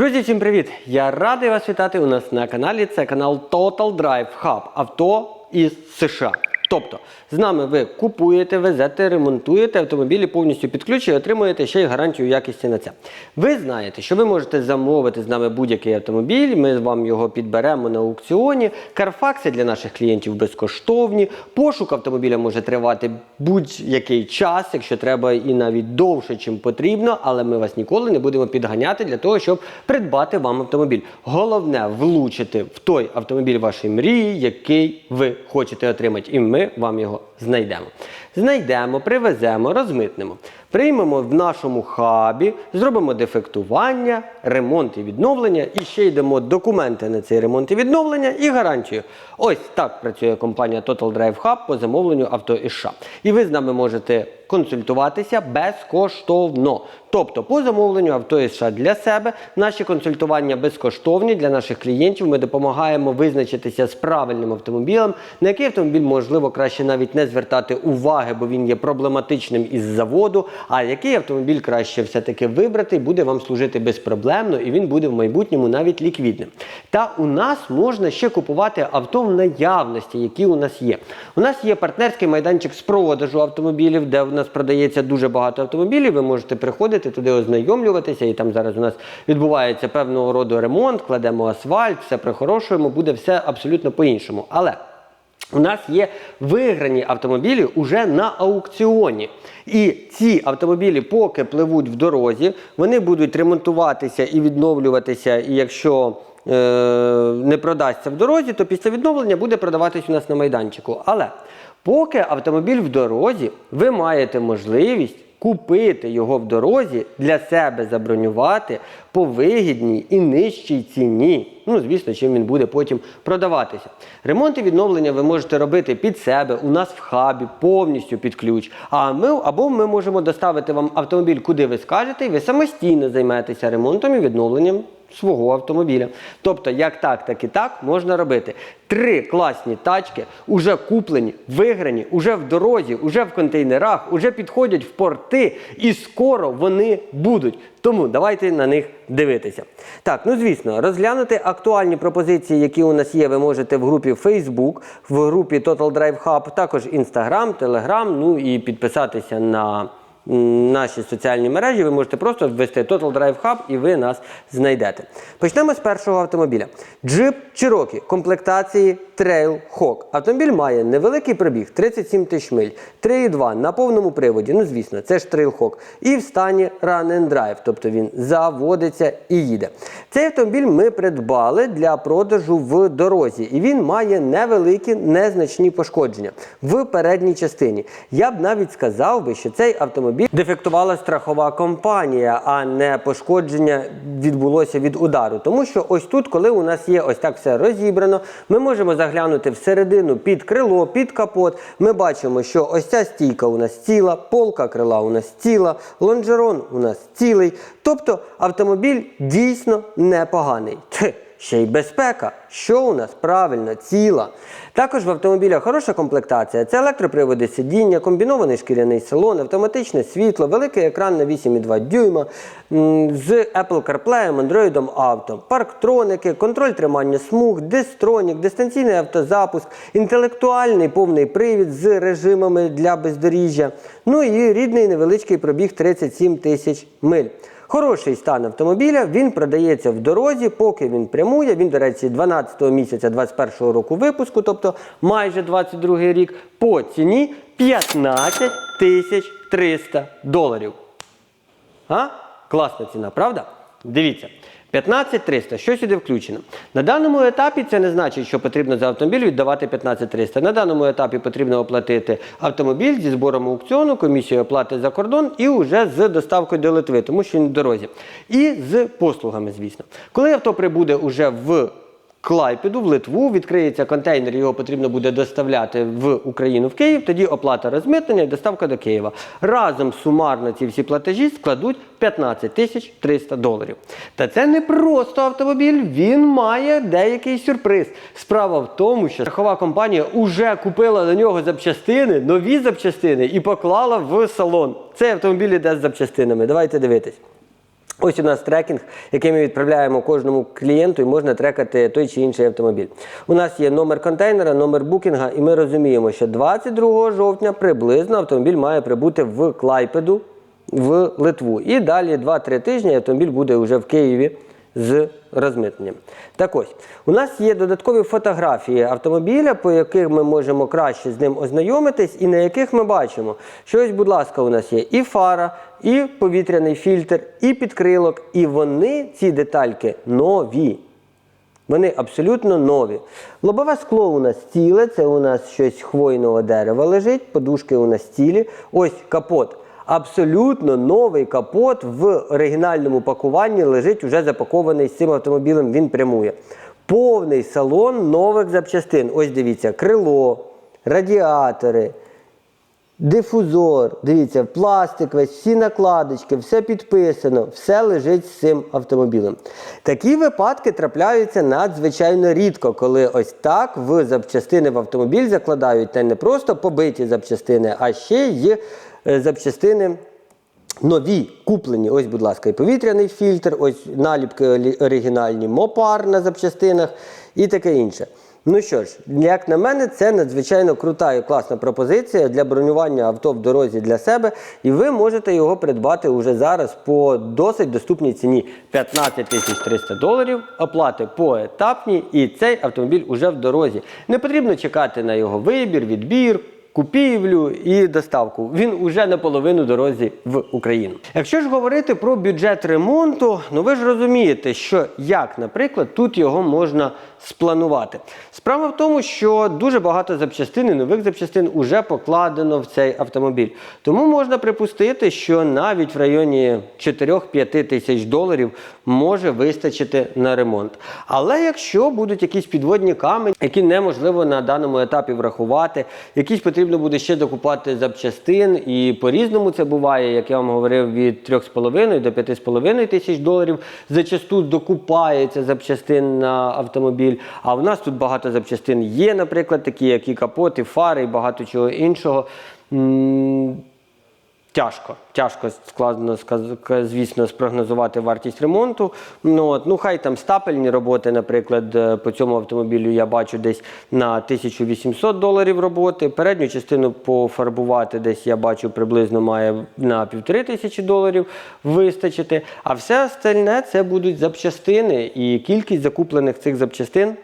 Друзі, всім привіт! Я радий вас вітати у нас на каналі. Це канал Total Drive Hub авто із США. Тобто з нами ви купуєте, везете, ремонтуєте автомобілі повністю під і отримуєте ще й гарантію якості на це. Ви знаєте, що ви можете замовити з нами будь-який автомобіль. Ми вам його підберемо на аукціоні. Карфакси для наших клієнтів безкоштовні. Пошук автомобіля може тривати будь-який час, якщо треба, і навіть довше, чим потрібно. Але ми вас ніколи не будемо підганяти для того, щоб придбати вам автомобіль. Головне влучити в той автомобіль вашої мрії, який ви хочете отримати. І ми вам його знайдемо. Знайдемо, привеземо, розмитнемо. Приймемо в нашому хабі, зробимо дефектування, ремонт і відновлення, і ще йдемо документи на цей ремонт і відновлення і гарантію. Ось так працює компанія Total Drive Hub по замовленню авто США. І ви з нами можете консультуватися безкоштовно. Тобто, по замовленню авто США для себе наші консультування безкоштовні для наших клієнтів. Ми допомагаємо визначитися з правильним автомобілем, на який автомобіль можливо краще навіть не звертати уваги, бо він є проблематичним із заводу. А який автомобіль краще все-таки вибрати, буде вам служити безпроблемно і він буде в майбутньому навіть ліквідним. Та у нас можна ще купувати авто в наявності, які у нас є. У нас є партнерський майданчик з продажу автомобілів, де у нас продається дуже багато автомобілів. Ви можете приходити туди, ознайомлюватися, і там зараз у нас відбувається певного роду ремонт, кладемо асфальт, все прихорошуємо, буде все абсолютно по-іншому. Але у нас є виграні автомобілі уже на аукціоні. І ці автомобілі, поки пливуть в дорозі, вони будуть ремонтуватися і відновлюватися. І якщо е, не продасться в дорозі, то після відновлення буде продаватись у нас на майданчику. Але поки автомобіль в дорозі, ви маєте можливість купити його в дорозі, для себе забронювати по вигідній і нижчій ціні. Ну, звісно, чим він буде потім продаватися. Ремонт і відновлення ви можете робити під себе, у нас в хабі, повністю під ключ. А ми або ми можемо доставити вам автомобіль, куди ви скажете, і ви самостійно займаєтеся ремонтом і відновленням свого автомобіля. Тобто, як так, так і так можна робити. Три класні тачки уже куплені, виграні, уже в дорозі, уже в контейнерах, уже підходять в порти, і скоро вони будуть. Тому давайте на них дивитися. Так, ну звісно, розглянути актуальні пропозиції, які у нас є, ви можете в групі Facebook, в групі Total Drive Hub, також Instagram, Telegram, ну і підписатися на наші соціальні мережі. Ви можете просто ввести Total Drive Hub і ви нас знайдете. Почнемо з першого автомобіля. Jeep Cherokee комплектації Trail Hawk. Автомобіль має невеликий пробіг 37 тисяч миль, 3,2 на повному приводі. Ну, звісно, це ж Trail Hawk. І в стані Run and Drive, тобто він заводиться і їде. Цей автомобіль ми придбали для продажу в дорозі, і він має невеликі незначні пошкодження в передній частині. Я б навіть сказав би, що цей автомобіль дефектувала страхова компанія, а не пошкодження відбулося від удару. Тому що ось тут, коли у нас є ось так все розібрано, ми можемо заглянути всередину під крило, під капот. Ми бачимо, що ось ця стійка у нас ціла, полка крила у нас ціла, лонжерон у нас цілий. Тобто автомобіль дійсно непоганий. Ще й безпека. Що у нас правильно, ціла. Також в автомобілях хороша комплектація. Це електроприводи сидіння, комбінований шкіряний салон, автоматичне світло, великий екран на 8,2 дюйма з Apple CarPlay, Android Auto, парктроники, контроль тримання смуг, дистронік, дистанційний автозапуск, інтелектуальний повний привід з режимами для бездоріжжя. Ну і рідний невеличкий пробіг 37 тисяч миль. Хороший стан автомобіля, він продається в дорозі, поки він прямує. Він, до речі, 12 місяця 21 року випуску, тобто майже 22 рік, по ціні 15 тисяч 300 доларів. А? Класна ціна, правда? Дивіться. 15 300, що сюди включено? На даному етапі це не значить, що потрібно за автомобіль віддавати 15300. На даному етапі потрібно оплатити автомобіль зі збором аукціону, комісію оплати за кордон і вже з доставкою до Литви, тому що він в дорозі. І з послугами, звісно. Коли авто прибуде уже в Клайпеду в Литву відкриється контейнер, його потрібно буде доставляти в Україну в Київ. Тоді оплата розмитнення і доставка до Києва. Разом сумарно ці всі платежі складуть 15 тисяч 300 доларів. Та це не просто автомобіль, він має деякий сюрприз. Справа в тому, що страхова компанія вже купила на нього запчастини, нові запчастини і поклала в салон. Цей автомобіль іде з запчастинами. Давайте дивитись. Ось у нас трекінг, який ми відправляємо кожному клієнту, і можна трекати той чи інший автомобіль. У нас є номер контейнера, номер букінга, і ми розуміємо, що 22 жовтня приблизно автомобіль має прибути в Клайпеду в Литву. І далі 2-3 тижні автомобіль буде вже в Києві з розмитненням. Так ось, у нас є додаткові фотографії автомобіля, по яких ми можемо краще з ним ознайомитись, і на яких ми бачимо, що ось, будь ласка, у нас є і фара, і повітряний фільтр, і підкрилок, і вони, ці детальки, нові. Вони абсолютно нові. Лобове скло у нас ціле, це у нас щось хвойного дерева лежить, подушки у нас цілі. Ось капот. Абсолютно новий капот в оригінальному пакуванні лежить уже запакований з цим автомобілем, він прямує. Повний салон нових запчастин. Ось дивіться, крило, радіатори, Дифузор, дивіться, пластик весь, всі накладочки, все підписано, все лежить з цим автомобілем. Такі випадки трапляються надзвичайно рідко, коли ось так в запчастини в автомобіль закладають та не просто побиті запчастини, а ще й запчастини. Нові куплені, ось, будь ласка, і повітряний фільтр, ось наліпки оригінальні, мопар на запчастинах і таке інше. Ну що ж, як на мене, це надзвичайно крута і класна пропозиція для бронювання авто в дорозі для себе. І ви можете його придбати уже зараз по досить доступній ціні 15 300 доларів, оплати поетапні, і цей автомобіль уже в дорозі. Не потрібно чекати на його вибір, відбір. Купівлю і доставку. Він уже наполовину дорозі в Україну. Якщо ж говорити про бюджет ремонту, ну ви ж розумієте, що як, наприклад, тут його можна спланувати. Справа в тому, що дуже багато запчастин і нових запчастин вже покладено в цей автомобіль. Тому можна припустити, що навіть в районі 4-5 тисяч доларів може вистачити на ремонт. Але якщо будуть якісь підводні камені, які неможливо на даному етапі врахувати, якісь потрібно буде ще докупати запчастин, і по-різному це буває, як я вам говорив, від 3,5 до 5,5 тисяч доларів зачасту докупається запчастин на автомобіль. А в нас тут багато запчастин є, наприклад, такі, як і капоти, фари і багато чого іншого. Тяжко, тяжко складно звісно, спрогнозувати вартість ремонту. Ну, от, ну хай там стапельні роботи, наприклад, е, по цьому автомобілю я бачу десь на 1800 доларів роботи. Передню частину пофарбувати десь я бачу приблизно має на півтори тисячі доларів вистачити. А все остальне це будуть запчастини, і кількість закуплених цих запчастин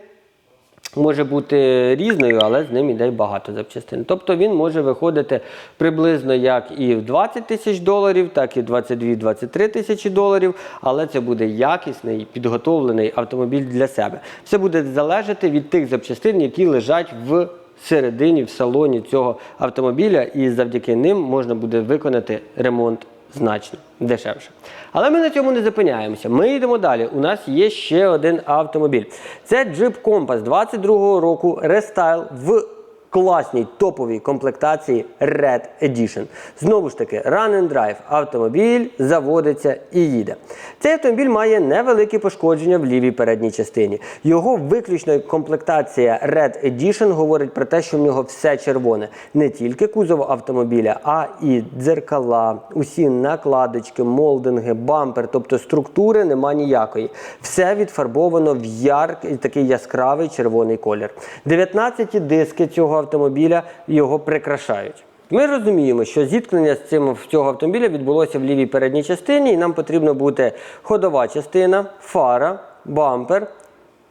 може бути різною, але з ним іде багато запчастин. Тобто він може виходити приблизно як і в 20 тисяч доларів, так і 22-23 тисячі доларів, але це буде якісний підготовлений автомобіль для себе. Все буде залежати від тих запчастин, які лежать в середині, в салоні цього автомобіля, і завдяки ним можна буде виконати ремонт значно дешевше. Але ми на цьому не зупиняємося. Ми йдемо далі. У нас є ще один автомобіль. Це Jeep Compass 22-го року рестайл в класній топовій комплектації Red Edition. Знову ж таки, Run and Drive. Автомобіль заводиться і їде. Цей автомобіль має невеликі пошкодження в лівій передній частині. Його виключно комплектація Red Edition говорить про те, що в нього все червоне. Не тільки кузов автомобіля, а і дзеркала, усі накладочки, молдинги, бампер, тобто структури нема ніякої. Все відфарбовано в яркий такий яскравий червоний колір. 19 диски цього автомобіля його прикрашають. Ми розуміємо, що зіткнення з цим цього автомобіля відбулося в лівій передній частині, і нам потрібно бути ходова частина, фара, бампер,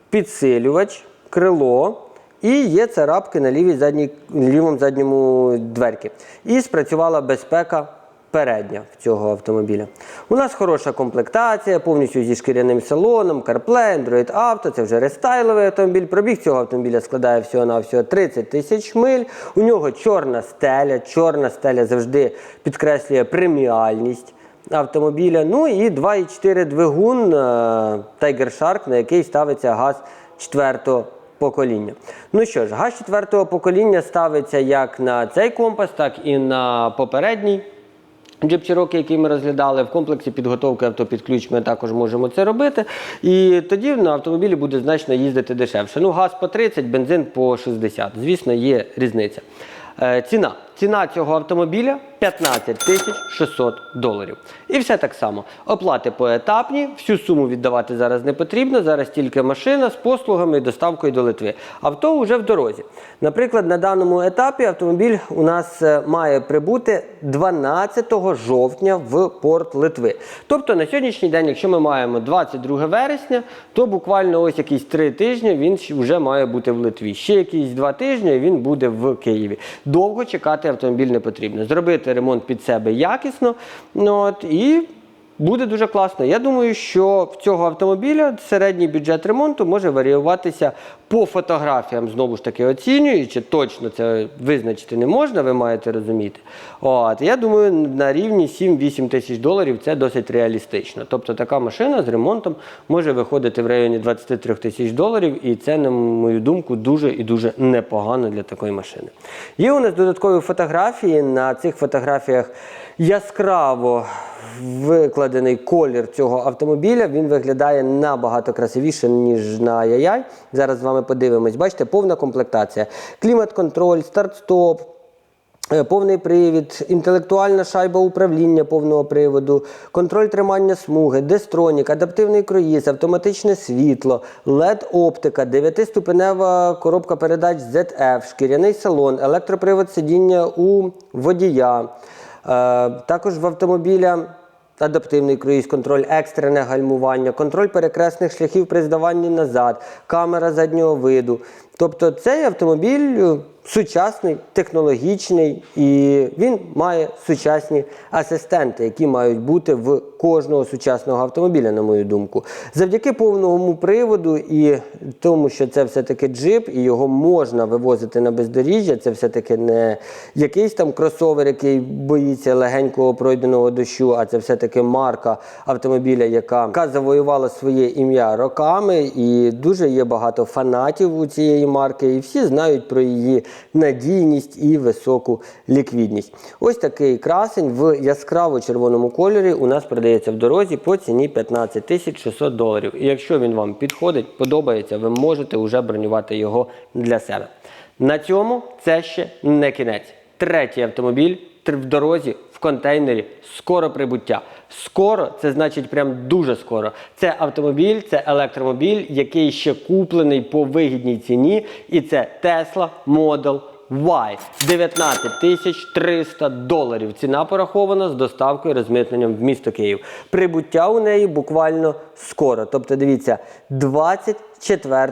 підсилювач, крило. І є царапки на лівій задній, лівому задньому дверці. І спрацювала безпека передня в цього автомобіля. У нас хороша комплектація, повністю зі шкіряним салоном, CarPlay, Android Auto, це вже рестайловий автомобіль. Пробіг цього автомобіля складає всього-навсього 30 тисяч миль. У нього чорна стеля. Чорна стеля завжди підкреслює преміальність автомобіля. Ну і 2,4 двигун е, Tiger Shark, на який ставиться газ четвертого покоління. Ну що ж, газ четвертого покоління ставиться як на цей компас, так і на попередній. Jeep Cherokee, який ми розглядали, в комплексі підготовки авто під ключ ми також можемо це робити. І тоді на автомобілі буде значно їздити дешевше. Ну, газ по 30, бензин по 60. Звісно, є різниця. Е, ціна. Ціна цього автомобіля 15 тисяч 600 доларів. І все так само. Оплати поетапні, всю суму віддавати зараз не потрібно. Зараз тільки машина з послугами і доставкою до Литви. Авто вже в дорозі. Наприклад, на даному етапі автомобіль у нас е, має прибути 12 жовтня в порт Литви. Тобто на сьогоднішній день, якщо ми маємо 22 вересня, то буквально ось якісь три тижні він вже має бути в Литві. Ще якісь два тижні він буде в Києві. Довго чекати автомобіль не потрібно. Зробити ремонт під себе якісно. Ну, от, і Буде дуже класно. Я думаю, що в цього автомобіля середній бюджет ремонту може варіюватися по фотографіям. Знову ж таки, оцінюючи, точно це визначити не можна, ви маєте розуміти. От, я думаю, на рівні 7-8 тисяч доларів це досить реалістично. Тобто така машина з ремонтом може виходити в районі 23 тисяч доларів, і це, на мою думку, дуже і дуже непогано для такої машини. Є у нас додаткові фотографії. На цих фотографіях яскраво викладений колір цього автомобіля. Він виглядає набагато красивіше, ніж на Яяй. Зараз з вами подивимось. Бачите, повна комплектація. Клімат-контроль, старт-стоп. Е, Повний привід, інтелектуальна шайба управління повного приводу, контроль тримання смуги, дестронік, адаптивний круїз, автоматичне світло, LED-оптика, 9-ступенева коробка передач ZF, шкіряний салон, електропривод сидіння у водія. Е, Також в автомобіля адаптивний круїз, контроль, екстрене гальмування, контроль перекресних шляхів при здаванні назад, камера заднього виду. Тобто цей автомобіль е, сучасний, технологічний і він має сучасні асистенти, які мають бути в кожного сучасного автомобіля, на мою думку. Завдяки повному приводу і тому, що це все-таки джип, і його можна вивозити на бездоріжжя, це все-таки не якийсь там кросовер, який боїться легенького пройденого дощу, а це все-таки марка автомобіля, яка, яка завоювала своє ім'я роками, і дуже є багато фанатів у цієї марки, і всі знають про її надійність і високу ліквідність. Ось такий красень в яскраво червоному кольорі у нас продається в дорозі по ціні 15 600 доларів. І якщо він вам підходить, подобається, ви можете вже бронювати його для себе. На цьому це ще не кінець. Третій автомобіль в дорозі контейнері скоро прибуття. Скоро це значить прям дуже скоро. Це автомобіль, це електромобіль, який ще куплений по вигідній ціні, і це Tesla Model Y. 19 тисяч 300 доларів. Ціна порахована з доставкою і розмитненням в місто Київ. Прибуття у неї буквально скоро. Тобто, дивіться, 24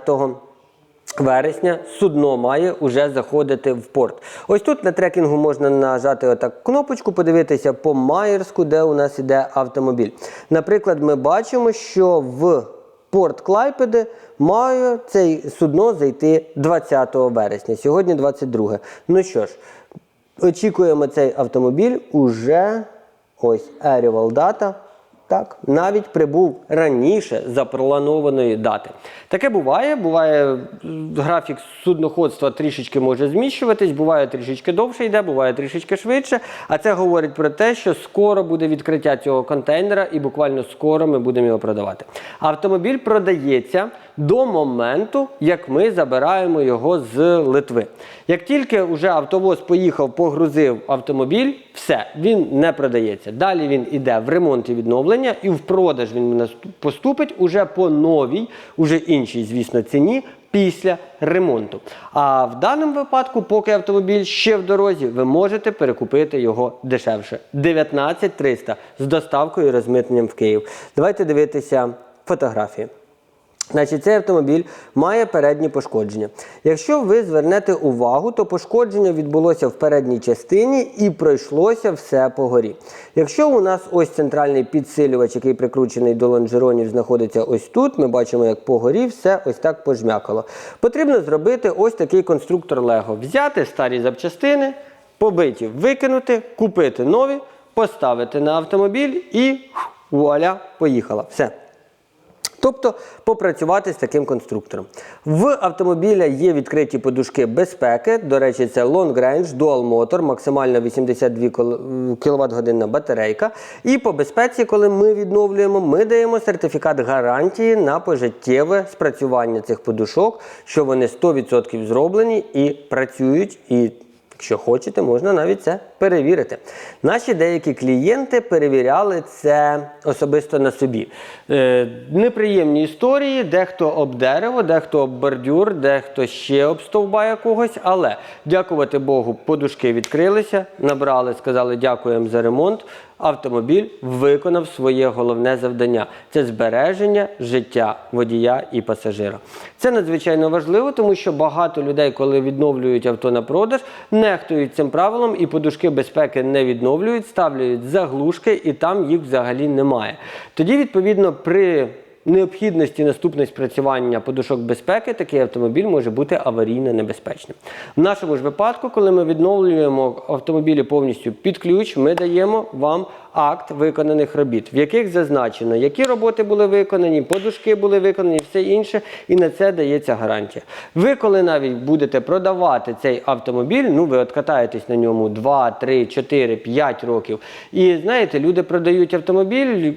вересня судно має уже заходити в порт. Ось тут на трекінгу можна нажати отак кнопочку, подивитися по Майерську, де у нас іде автомобіль. Наприклад, ми бачимо, що в порт Клайпеди має цей судно зайти 20 вересня. Сьогодні 22. Ну що ж, очікуємо цей автомобіль уже ось Arrival Data. Так, навіть прибув раніше запланованої дати. Таке буває. Буває графік судноходства трішечки може зміщуватись, буває трішечки довше йде, буває трішечки швидше. А це говорить про те, що скоро буде відкриття цього контейнера, і буквально скоро ми будемо його продавати. Автомобіль продається до моменту, як ми забираємо його з Литви. Як тільки вже автовоз поїхав, погрузив автомобіль, все, він не продається. Далі він іде в ремонт і відновлення, і в продаж він поступить уже по новій, уже іншій, звісно, ціні. Після ремонту. А в даному випадку, поки автомобіль ще в дорозі, ви можете перекупити його дешевше. 19 300 з доставкою і розмитненням в Київ. Давайте дивитися фотографії. Значить, цей автомобіль має передні пошкодження. Якщо ви звернете увагу, то пошкодження відбулося в передній частині і пройшлося все по горі. Якщо у нас ось центральний підсилювач, який прикручений до лонжеронів, знаходиться ось тут, ми бачимо, як по горі все ось так пожмякало. Потрібно зробити ось такий конструктор Лего. Взяти старі запчастини, побиті, викинути, купити нові, поставити на автомобіль і вуаля, поїхала. Все. Тобто попрацювати з таким конструктором. В автомобіля є відкриті подушки безпеки. До речі, це Long Range Dual Motor, максимально 82 кВт годинна батарейка. І по безпеці, коли ми відновлюємо, ми даємо сертифікат гарантії на пожиттєве спрацювання цих подушок, що вони 100% зроблені і працюють. І Якщо хочете, можна навіть це перевірити. Наші деякі клієнти перевіряли це особисто на собі. Е, неприємні історії, дехто об дерево, дехто об бордюр, дехто ще об стовба якогось. Але дякувати Богу, подушки відкрилися, набрали, сказали дякуємо за ремонт. Автомобіль виконав своє головне завдання це збереження життя водія і пасажира. Це надзвичайно важливо, тому що багато людей, коли відновлюють авто на продаж, нехтують цим правилом і подушки безпеки не відновлюють, ставлять заглушки, і там їх взагалі немає. Тоді, відповідно, при необхідності наступного спрацювання подушок безпеки такий автомобіль може бути аварійно небезпечним. В нашому ж випадку, коли ми відновлюємо автомобілі повністю під ключ, ми даємо вам акт виконаних робіт, в яких зазначено, які роботи були виконані, подушки були виконані, все інше, і на це дається гарантія. Ви, коли навіть будете продавати цей автомобіль, ну ви откатаєтесь на ньому 2, 3, 4, 5 років. І знаєте, люди продають автомобіль.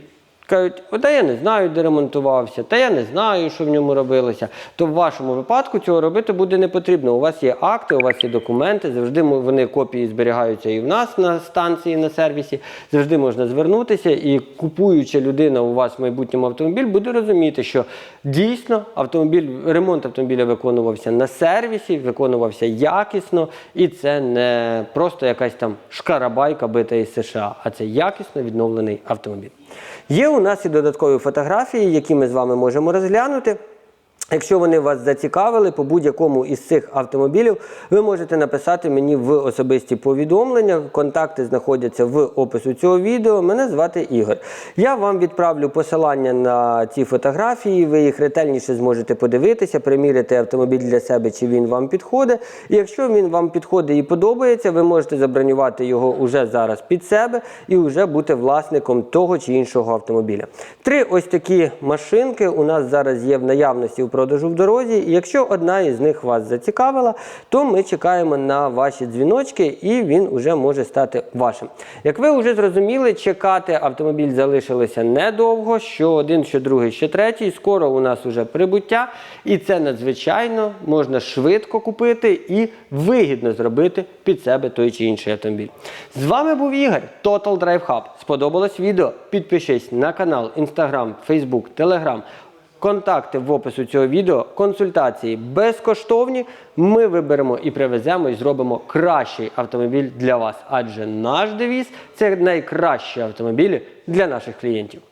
Кажуть, «О, та я не знаю, де ремонтувався, та я не знаю, що в ньому робилося. То в вашому випадку цього робити буде не потрібно. У вас є акти, у вас є документи, завжди вони копії зберігаються і в нас на станції, на сервісі. Завжди можна звернутися, і купуюча людина у вас в майбутньому автомобіль буде розуміти, що дійсно автомобіль, ремонт автомобіля виконувався на сервісі, виконувався якісно, і це не просто якась там шкарабайка бита із США, а це якісно відновлений автомобіль. Є у нас і додаткові фотографії, які ми з вами можемо розглянути. Якщо вони вас зацікавили по будь-якому із цих автомобілів, ви можете написати мені в особисті повідомлення. Контакти знаходяться в опису цього відео. Мене звати Ігор. Я вам відправлю посилання на ці фотографії. Ви їх ретельніше зможете подивитися, приміряти автомобіль для себе, чи він вам підходить. І якщо він вам підходить і подобається, ви можете забронювати його уже зараз під себе і вже бути власником того чи іншого автомобіля. Три ось такі машинки у нас зараз є в наявності у продажу в дорозі. І якщо одна із них вас зацікавила, то ми чекаємо на ваші дзвіночки, і він вже може стати вашим. Як ви вже зрозуміли, чекати автомобіль залишилося недовго. Що один, що другий, що третій. Скоро у нас вже прибуття, і це надзвичайно можна швидко купити і вигідно зробити під себе той чи інший автомобіль. З вами був Ігор, Total Drive Hub. Сподобалось відео? Підпишись на канал, Instagram, Facebook, Telegram. Контакти в опису цього відео, консультації безкоштовні. Ми виберемо і привеземо і зробимо кращий автомобіль для вас. Адже наш девіз це найкращі автомобілі для наших клієнтів.